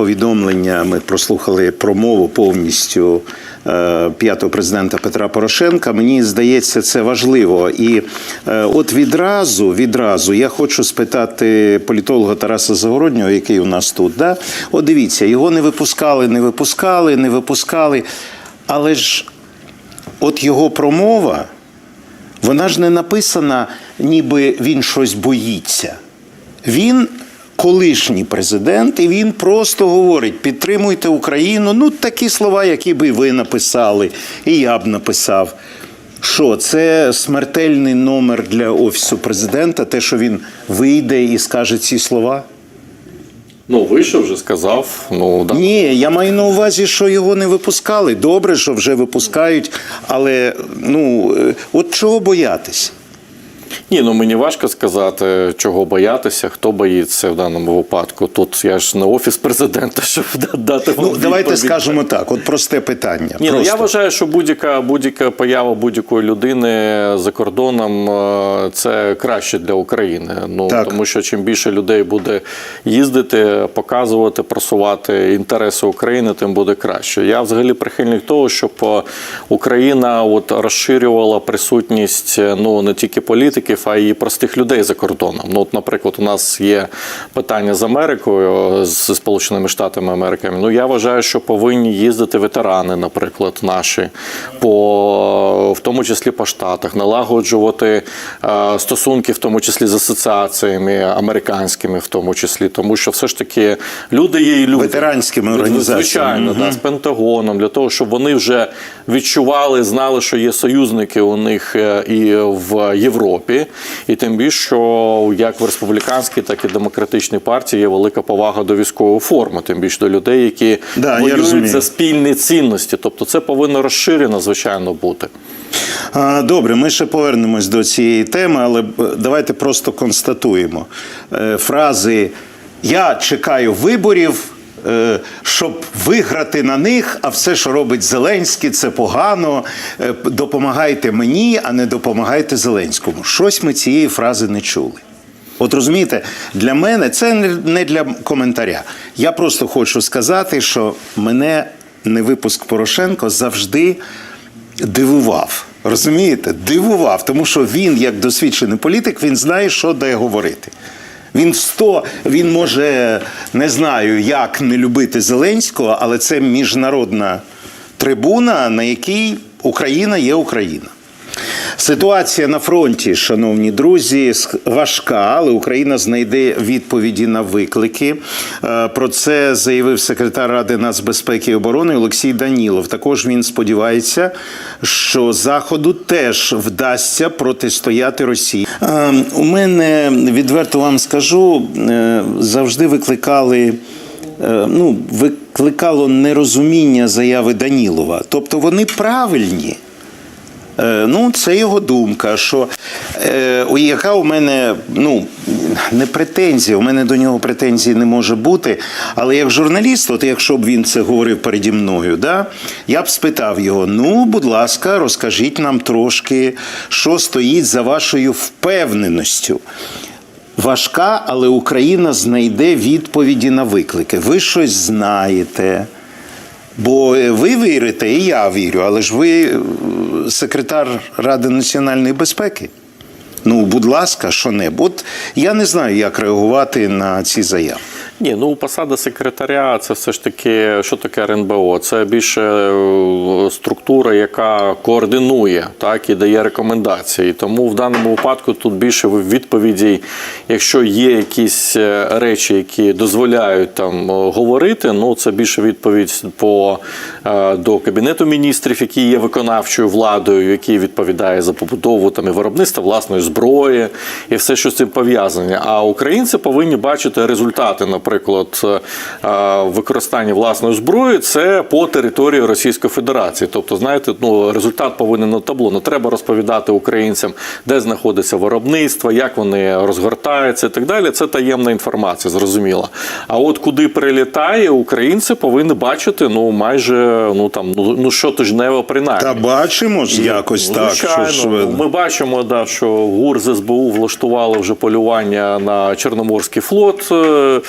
повідомлення. Ми прослухали промову повністю е, п'ятого президента Петра Порошенка. Мені здається, це важливо. І е, от відразу, відразу я хочу спитати політолога Тараса Загороднього, який у нас тут. Да? От дивіться, його не випускали, не випускали, не випускали. Але ж от його промова. Вона ж не написана, ніби він щось боїться. Він колишній президент, і він просто говорить: підтримуйте Україну. Ну, такі слова, які би ви написали, і я б написав. Що це смертельний номер для офісу президента, те, що він вийде і скаже ці слова? Ну, вийшов вже сказав. Ну да. Ні, я маю на увазі, що його не випускали. Добре, що вже випускають, але ну е, от чого боятися? Ні, ну мені важко сказати, чого боятися, хто боїться в даному випадку. Тут я ж не офіс президента, щоб дати вам Ну, давайте відповідь. скажемо так: от просте питання. Ні, ну, Просто. я вважаю, що будь-яка будь-яка поява будь-якої людини за кордоном е, це краще для України. Ну Так. тому що чим більше людей буде їздити, показувати, просувати інтереси України, тим буде краще. Я взагалі прихильник того, щоб е, Україна от розширювала присутність е, ну не тільки політиків, а й простих людей за кордоном. Ну, от, наприклад, у нас є питання з Америкою, з Сполученими Штатами Америки. Ну я вважаю, що повинні їздити ветерани, наприклад, наші, по в тому числі по штатах, налагоджувати е, стосунки, в тому числі з асоціаціями американськими, в тому числі, тому що все ж таки люди є і люди Ветеранськими організаціями. Звичайно, да, з Пентагоном, для того, щоб вони вже відчували, знали, що є союзники у них е, і в Європі. І тим більше, що як в республіканській, так і демократичній партії є велика повага до військової форми, тим більше до людей, які Да, воюють за спільні цінності. Тобто це повинно розширено, звичайно, бути. Добре, ми ще повернемось до цієї теми, але е, давайте просто констатуємо Е, фрази Я чекаю виборів. Е, Щоб виграти на них, а все, що робить Зеленський, це погано. Е, Допомагайте мені, а не допомагайте Зеленському. Щось ми цієї фрази не чули. От розумієте, для мене це не- для коментаря. Я просто хочу сказати, що мене не випуск Порошенко завжди дивував. Розумієте? Дивував, тому що він, як досвідчений політик, він знає, що де говорити. Він сто, він може не знаю, як не любити Зеленського, але це міжнародна трибуна, на якій Україна є Україна. Ситуація на фронті, шановні друзі, важка, але Україна знайде відповіді на виклики. Е, Про це заявив секретар Ради нацбезпеки і оборони Олексій Данілов. Також він сподівається, що заходу теж вдасться протистояти Росії. Е, У мене відверто вам скажу, е, завжди викликали. Ну, викликало нерозуміння заяви Данілова. Тобто вони правильні. Е, Ну, це його думка. Що е, яка у мене ну не претензія, у мене до нього претензій не може бути. Але як журналіст, от якщо б він це говорив переді мною, да, я б спитав його: ну, будь ласка, розкажіть нам трошки, що стоїть за вашою впевненістю. Важка, але Україна знайде відповіді на виклики. Ви щось знаєте. Бо е, ви вірите, і я вірю, але ж ви е, секретар Ради національної безпеки. Ну, будь ласка, що небудь. Я не знаю, як реагувати на ці заяви. Ні, ну посада секретаря це все ж таки, що таке РНБО? Це більше е, структура, яка координує так і дає рекомендації. Тому в даному випадку тут більше відповідей, якщо є якісь е, речі, які дозволяють там е, говорити, ну це більше відповідь по до кабінету міністрів, який є виконавчою владою, який відповідає за побудову там і виробництва власної зброї і все, що з цим пов'язане. А українці повинні бачити результати, наприклад, е, використання власної зброї це по території Російської Федерації. Тобто, знаєте, ну результат повинен на табло. Не треба розповідати українцям, де знаходиться виробництво, як вони розгортаються і так далі. Це таємна інформація, зрозуміло. А от куди прилітає, українці повинні бачити ну майже ну там ну, ну що тижнево принаймні. Та бачимо ж якось Ну, так. Звичайно, Що Ну, ми бачимо, да, що ГУР з СБУ влаштували вже полювання на Чорноморський флот е, е,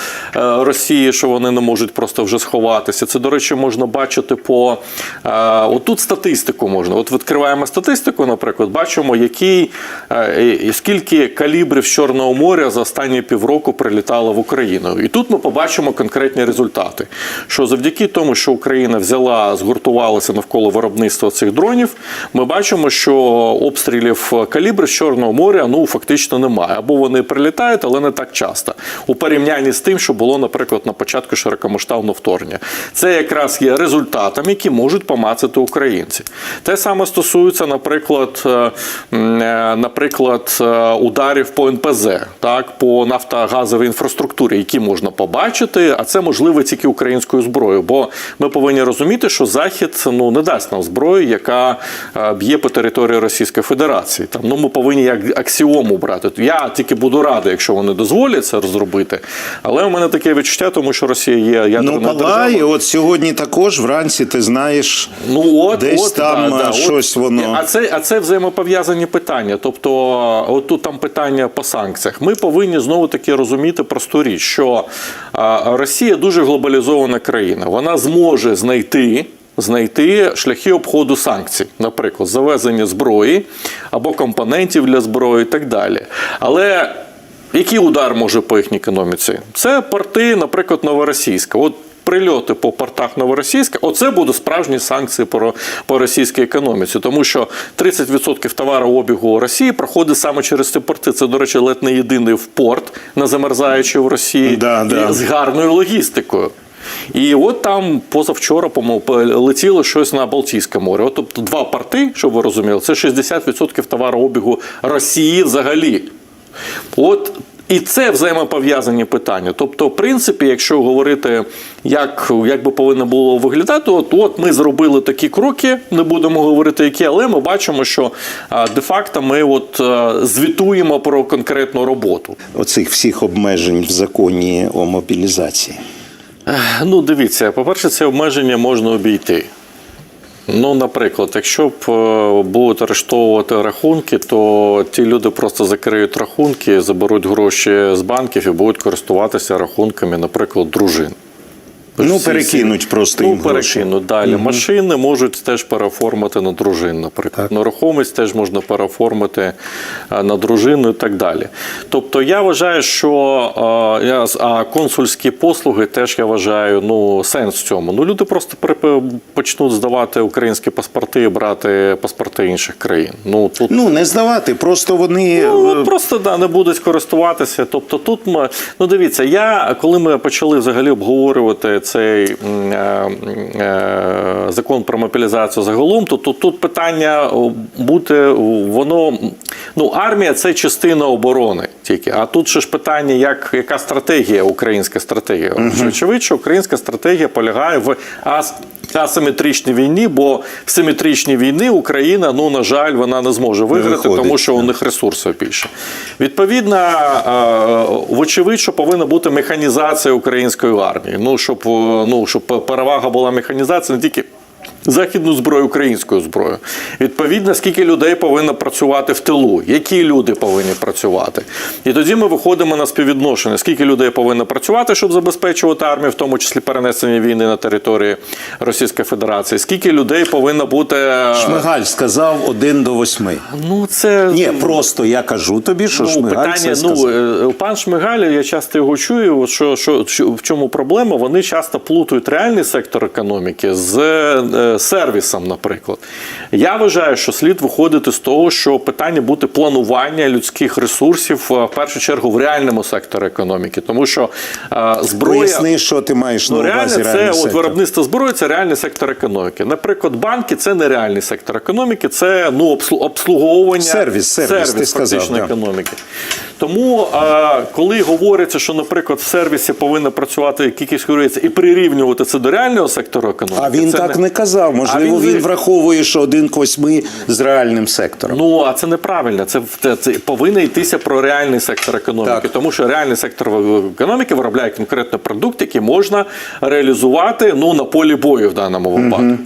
Росії, що вони не можуть просто вже сховатися. Це, до речі, можна бачити по е, отут статистику можна. От відкриваємо статистику, наприклад, бачимо, який скільки калібрів з Чорного моря за останні півроку прилітало в Україну. І тут ми побачимо конкретні результати. Що завдяки тому, що Україна взяла, згуртувалася навколо виробництва цих дронів, ми бачимо, що обстрілів калібрів з Чорного моря ну фактично немає. Або вони прилітають, але не так часто. У порівнянні з тим, що було, наприклад, на початку широкомасштабного вторгнення. Це якраз є результатом, які можуть помацати українці. Те саме стосується, наприклад, е, е, наприклад, е, ударів по НПЗ, так по нафтогазовій інфраструктурі, які можна побачити, а це можливо тільки українською зброєю. Бо ми повинні розуміти, що Захід ну не дасть нам зброю, яка е, б'є по території Російської Федерації. Там ну ми повинні як аксіому брати. Я тільки буду радий, якщо вони дозволять це зробити. Але у мене таке відчуття, тому що Росія є ядерною Ну, державою. палає, от сьогодні також вранці, ти знаєш, Ну от Десь от, там, да, а, да, от. воно. А це, а це взаємопов'язані питання. Тобто, от тут там питання по санкціях. Ми повинні знову таки розуміти просту річ, що Росія дуже глобалізована країна. Вона зможе знайти. Знайти шляхи обходу санкцій, наприклад, завезення зброї або компонентів для зброї і так далі. Але який удар може по їхній економіці? Це порти, наприклад, Новоросійська. От прильоти по портах Новоросійська, оце будуть справжні санкції по, по російській економіці, тому що 30% товарообігу Росії проходить саме через ці порти. Це, до речі, ледь не єдиний в порт на замерзаючий в Росії Да, да. з гарною логістикою. І от там позавчора по-моєму, летіло щось на Балтійське море. От, тобто два порти, щоб ви розуміли, це 60% товарообігу Росії взагалі. От і це взаємопов'язані питання. Тобто, в принципі, якщо говорити, як, як би повинно було виглядати, от, от ми зробили такі кроки, не будемо говорити, які, але ми бачимо, що де-факто ми от звітуємо про конкретну роботу. оцих всіх обмежень в законі о мобілізації. Ну, дивіться, по-перше, це обмеження можна обійти. Ну, наприклад, якщо б е, будуть арештовувати рахунки, то ті люди просто закриють рахунки, заберуть гроші з банків і будуть користуватися рахунками, наприклад, дружин. Ну, перекинуть просто ну, їм гроші. перекинуть далі. Машини можуть теж переоформити на дружин, наприклад. Нерухомість теж можна переоформити е, на дружину і так далі. Тобто я вважаю, що е, а консульські послуги теж я вважаю ну, сенс в цьому. Ну, люди просто почнуть здавати українські паспорти і брати паспорти інших країн. Ну, тут Ну, не здавати, просто вони. Ну, е, просто да, не будуть користуватися. Тобто тут ми, ну дивіться, я коли ми почали взагалі обговорювати цей е, е, закон про мобілізацію загалом, то тут, тут питання бути воно. Ну, армія це частина оборони тільки. А тут ще ж питання, як, яка стратегія, українська стратегія. Очевидно, що українська стратегія полягає в асиметричній війні, бо в симетричній війні Україна, ну на жаль, вона не зможе виграти, виходить, тому що у них ресурсів більше. Відповідно, е, вочевидь, що повинна бути механізація української армії. Ну, щоб, е, ну, щоб перевага була механізація не тільки. Західну зброю, українською зброєю. Відповідно, скільки людей повинно працювати в тилу, які люди повинні працювати. І тоді ми виходимо на співвідношення, скільки людей повинно працювати, щоб забезпечувати армію, в тому числі перенесення війни на території Російської Федерації, скільки людей повинно бути. е, Шмигаль сказав один до восьми. Ну, це Ні, просто я кажу тобі, що ну, Шмигаль питання. це Ну сказав. е, пан Шмигаль, я часто його чую. Що, що, що в чому проблема? Вони часто плутають реальний сектор економіки з сервісом, наприклад. Я вважаю, що слід виходити з того, що питання буде планування людських ресурсів е, в першу чергу в реальному секторі економіки, тому що е, зброя. Поясни, що ти маєш Ну, на реально, увазі. це реальний от виробництво зброї це реальний сектор економіки. Наприклад, банки це не реальний сектор економіки, це ну обслу- обслуговування Сервіс, сервіс, ти сказав, фактично да. економіки. Тому коли говориться, що, наприклад, в сервісі повинна працювати кількість говориться і прирівнювати це до реального сектору економіки. А він так не казав. Можливо, він, він- враховує, що один к восьми з реальним сектором. Ну а це неправильно. Це, це, це повинно йтися про реальний сектор економіки, Так. тому що реальний сектор економіки виробляє конкретний продукт, який можна реалізувати ну на полі бою в даному випадку. Е,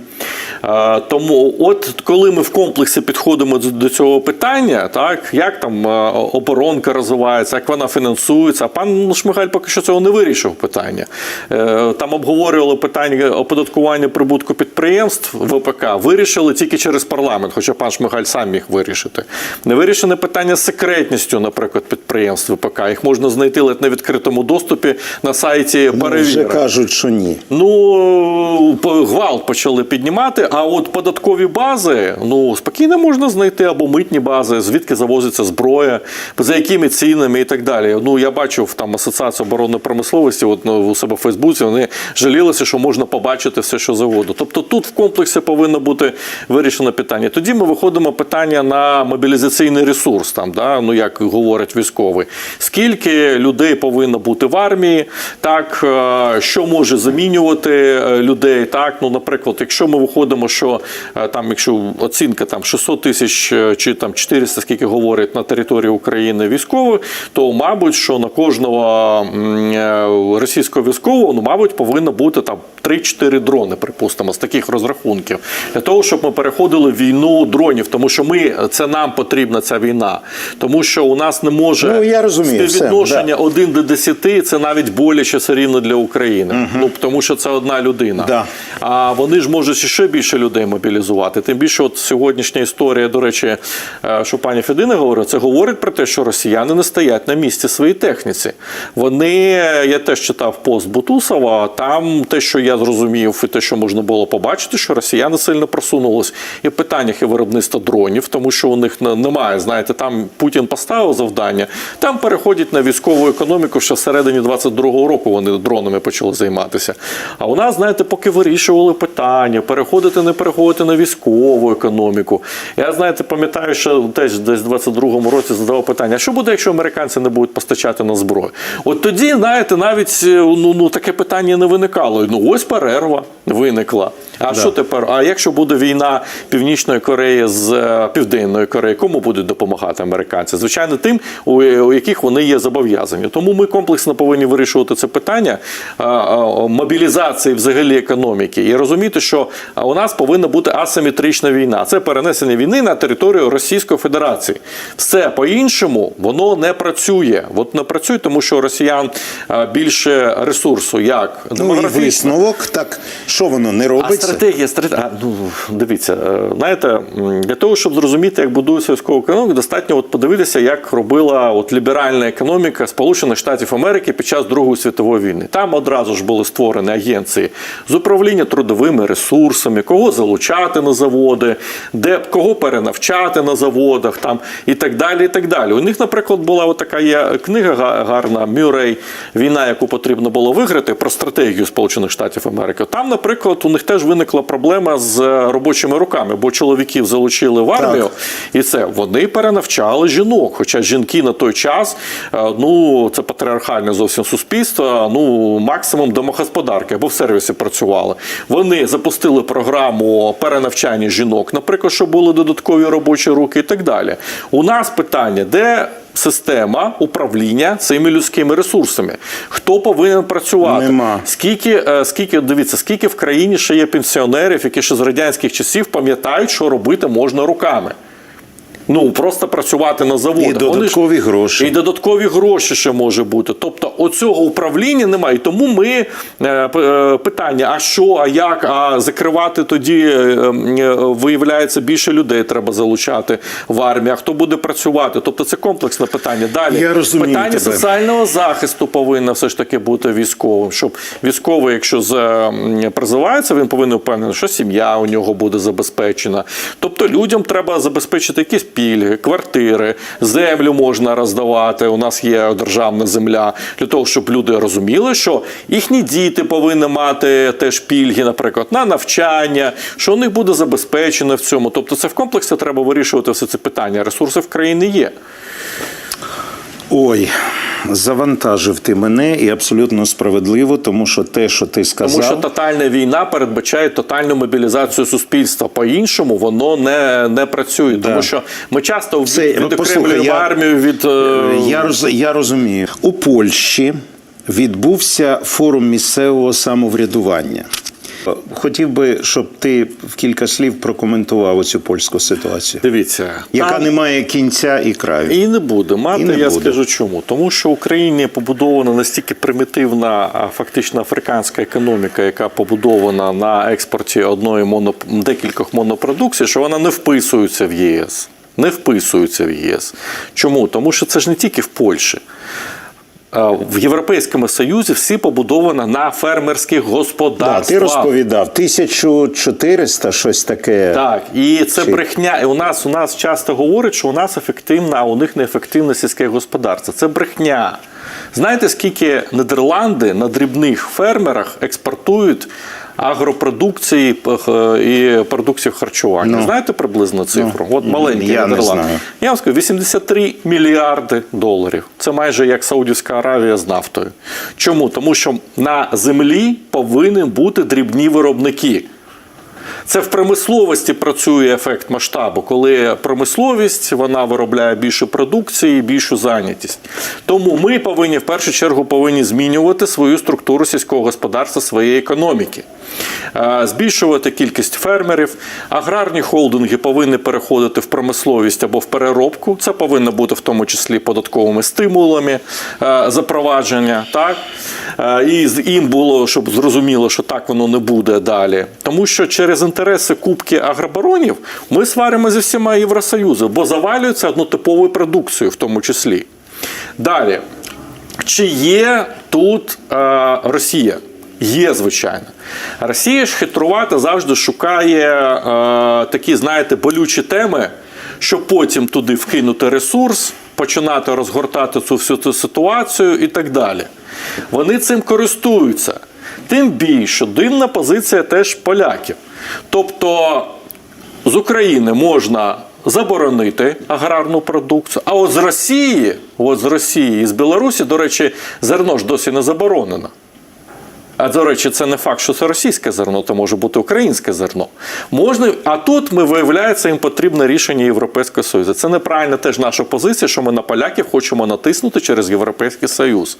Тому, от коли ми в комплексі підходимо до- цього питання, так як там е, оборонка розвивається, як вона фінансується, а пан Шмигаль поки що цього не вирішив питання. Е, Там обговорювали питання оподаткування прибутку підприємств ВПК, вирішили тільки через парламент, хоча пан Шмигаль сам міг вирішити. Не вирішене питання з секретністю, наприклад, підприємств ВПК. Їх можна знайти ледь на відкритому доступі на сайті Вже кажуть, що ні. Ну, гвалт почали піднімати, а от податкові бази, ну, спокійно можна знайти, або митні бази, звідки завозиться зброя, за якими цінами і так далі. Ну, я бачив там Асоціацію оборонної промисловості, от, ну, у себе в Фейсбуці, вони жалілися, що можна побачити все, що завгодно. Тобто тут в комплексі повинно бути вирішено питання. Тоді ми виходимо питання на мобілізаційний ресурс, там, да? ну, як говорить військовий. Скільки людей повинно бути в армії, так, е, що може замінювати е, людей. Так, ну, наприклад, якщо ми виходимо, що е, там, якщо оцінка там 600 тисяч е, чи там 400, скільки говорять на території України військових, то мабуть, що на кожного е, російського військового, ну, мабуть, повинно бути там 3-4 дрони, припустимо, з таких розрахунків, для того, щоб ми переходили в війну дронів, тому що ми це нам потрібна ця війна, тому що у нас не може Ну, я розумію, все, співвідношення 1 до 10 це навіть боляче все рівно для України. Ну тому що це одна людина. Да. А вони ж можуть ще більше людей мобілізувати. Тим більше, от сьогоднішня історія, до речі, е, що пані Федина говорить, це говорить про те, що росіяни не стоять на місці своїй техніці. Вони, я теж читав пост Бутусова, там те, що я зрозумів, і те, що можна було побачити, що росіяни сильно просунулись і в питаннях і виробництва дронів, тому що у них немає. Знаєте, там Путін поставив завдання, там переходять на військову економіку, ще всередині 22-го року вони дронами почали займатися. А у нас, знаєте, поки вирішували питання, переходити, не переходити на військову економіку. Я, знаєте, пам'ятаю, що теж десь в 22-му році задавав питання: а що буде, якщо американці не будуть постачати на зброю? От тоді, знаєте, навіть е, ну, ну таке питання не виникало. Ну ось перерва виникла. А що тепер? А якщо буде війна Північної Кореї з е, Південною Кореєю, кому будуть допомагати американці? Звичайно, тим, у, яких вони є зобов'язані. Тому ми комплексно повинні вирішувати це питання мобілізації взагалі економіки і розуміти, що у нас повинна бути асиметрична війна. Це перенесення війни на територію Російської Федерації. Все по-іншому воно не працює. От не працює, тому що росіян більше ресурсу. Як Ну і висновок, так що воно не А стратегія, стратегія. Ну, дивіться, е, знаєте, для того, щоб зрозуміти, як будується військова економіка, достатньо от подивитися, як робила от ліберальна економіка Сполучених Штатів Америки під час Другої світової війни. Там одразу ж були створені агенції з управління трудовими ресурсами, кого залучати на заводи, де кого перенавчати на заводах, там і так далі. І так далі. У них, наприклад, була така є книга гарна Мюррей Війна, яку потрібно було виграти про стратегію Сполучених Штатів Америки. Там, наприклад, у них теж виникла проблема з е, робочими руками, бо чоловіків залучили в армію, і це вони перенавчали жінок. Хоча жінки на той час, е, ну це патріархальне зовсім суспільство, ну максимум домогосподарки або в сервісі працювали. Вони запустили програму перенавчання жінок, наприклад, щоб були додаткові робочі руки і так далі. У нас питання, де система управління цими людськими ресурсами? Хто повинен працювати? Нема. Скільки, е, скільки дивіться, скільки в країні ще є пенсіонерів, які ще з радянських часів пам'ятають, що робити можна руками. Ну, просто працювати на заводах. І Вони ж- гроші. І додаткові гроші ще може бути. Тобто оцього управління немає. І тому ми е, е, питання: а що, а як, а закривати тоді, е, виявляється, більше людей треба залучати в армію. А хто буде працювати? Тобто це комплексне питання. Далі Я розумію питання тебе. соціального захисту повинно все ж таки бути військовим. Щоб військовий, якщо з- призивається, він повинен впевнений, що сім'я у нього буде забезпечена. Тобто людям треба забезпечити якісь пільги, квартири, землю можна роздавати. У нас є державна земля для того, щоб люди розуміли, що їхні діти повинні мати теж пільги, наприклад, на навчання, що у них буде забезпечено в цьому. Тобто, це в комплексі треба вирішувати все це питання. Ресурси в країні є. Ой, завантажив ти мене і абсолютно справедливо, тому що те, що ти сказав, Тому що тотальна війна передбачає тотальну мобілізацію суспільства. По-іншому воно не, не працює. Тому що ми часто ну, відокремлюємо я- армію від. е, Я, роз, я розумію. У Польщі відбувся форум місцевого самоврядування. Хотів би, щоб ти в кілька слів прокоментував оцю польську ситуацію, Дивіться, яка там- не має кінця і краю. І не буде мати, І не я буде. скажу чому. Тому що в Україні побудована настільки примітивна, фактично африканська економіка, яка побудована на експорті одної моно... декількох монопродукцій, що вона не вписується в ЄС. Не вписується в єС. Чому? Тому що це ж не тільки в Польщі. А, В Європейському Союзі всі побудовано на фермерських Да, господарствах. ти розповідав 1400, щось таке. Так, і це Чи- брехня. І у нас у нас часто говорять, що у нас ефективна, а у них неефективне сільське господарство. Це брехня. Знаєте, скільки Нідерланди на дрібних фермерах експортують агропродукції і продуктів харчування? Ну. Знаєте приблизно цифру? От маленький я не Нідерланд. знаю. Я вам скажу, 83 мільярди доларів. Це майже як Саудівська Аравія з нафтою. Чому? Тому що на землі повинні бути дрібні виробники. Це в промисловості працює ефект масштабу, коли промисловість вона виробляє більше продукції, більшу зайнятість. Тому ми повинні в першу чергу повинні змінювати свою структуру сільського господарства, своєї економіки, Е, збільшувати кількість фермерів. Аграрні холдинги повинні переходити в промисловість або в переробку. Це повинно бути в тому числі податковими стимулами е, запровадження. Так? Е, І їм було, щоб зрозуміло, що так воно не буде далі. Тому що через інтереси кубки агробаронів ми сваримо зі всіма Євросоюзу, бо завалюється однотиповою продукцією в тому числі. Далі. Чи є тут е, Росія? Є, звичайно. Росія ж хитрувата завжди шукає е, такі, знаєте, болючі теми, щоб потім туди вкинути ресурс, починати розгортати цю всю цю ситуацію і так далі. Вони цим користуються. Тим більше дивна позиція теж поляків. Тобто з України можна заборонити аграрну продукцію, а от з Росії, от з Росії з Білорусі, до речі, зерно ж досі не заборонено. А до речі, це не факт, що це російське зерно, то може бути українське зерно. Можна, а тут ми виявляється, їм потрібне рішення Європейського Союзу. Це неправильна теж наша позиція, що ми на поляків хочемо натиснути через Європейський Союз.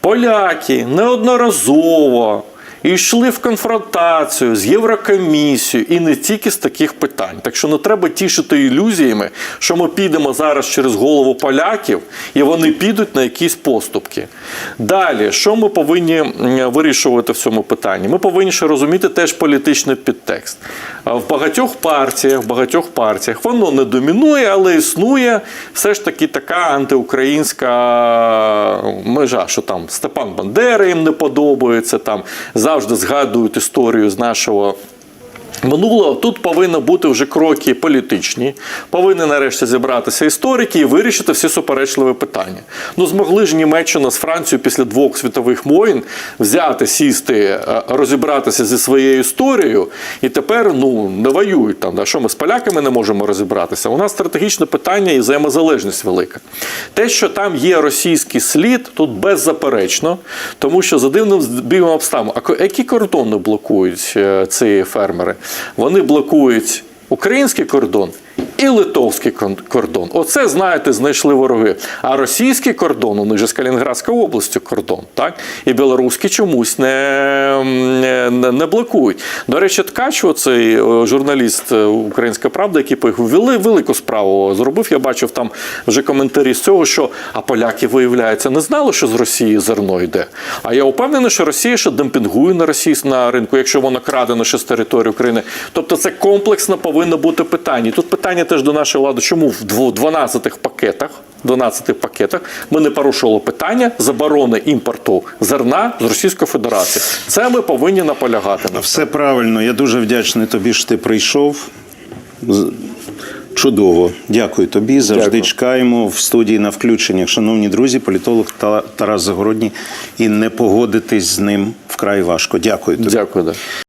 Поляки неодноразово йшли в конфронтацію з Єврокомісією і не тільки з таких питань. Так що не треба тішити ілюзіями, що ми підемо зараз через голову поляків і вони підуть на якісь поступки. Далі, що ми повинні вирішувати в цьому питанні? Ми повинні ще розуміти теж політичний підтекст. В багатьох партіях, в багатьох партіях воно не домінує, але існує все ж таки така антиукраїнська межа, що там Степан Бандера їм не подобається, там завжди згадують історію з нашого. Минулого тут повинні бути вже кроки політичні, повинні нарешті зібратися історики і вирішити всі суперечливі питання. Ну змогли ж Німеччина з Францією після двох світових воєн взяти, сісти, е, розібратися зі своєю історією, і тепер ну не воюють там. Да? Що ми з поляками не можемо розібратися? У нас стратегічне питання і взаємозалежність велика. Те, що там є російський слід, тут беззаперечно, тому що за дивним збігом обставин, а які кордони блокують е, ці фермери? Вони блокують український кордон. І литовський кордон. Оце, знаєте, знайшли вороги. А російський кордон, них же з Калінінградською областю кордон, так? І білоруський чомусь не, не, не блокують. До речі, Ткач, цей журналіст е, Українська Правда, який поїхав, вели велику справу зробив. Я бачив там вже коментарі з цього, що а поляки, виявляється, не знали, що з Росії зерно йде. А я впевнений, що Росія ще демпінгує на Росії на ринку, якщо воно крадено ще з території України. Тобто це комплексно повинно бути питання. Тут питання теж до нашої влади, чому в дво- 12 пакетах. 12 пакетах ми не порушували питання заборони імпорту зерна з Російської Федерації. Це ми повинні наполягати на Все правильно. Я дуже вдячний тобі, що ти прийшов. Чудово. Дякую тобі. Завжди Дякую. чекаємо в студії на включеннях. Шановні друзі, політолог Та- Тарас Загородній. І не погодитись з ним вкрай важко. Дякую тобі. Дякую. Да.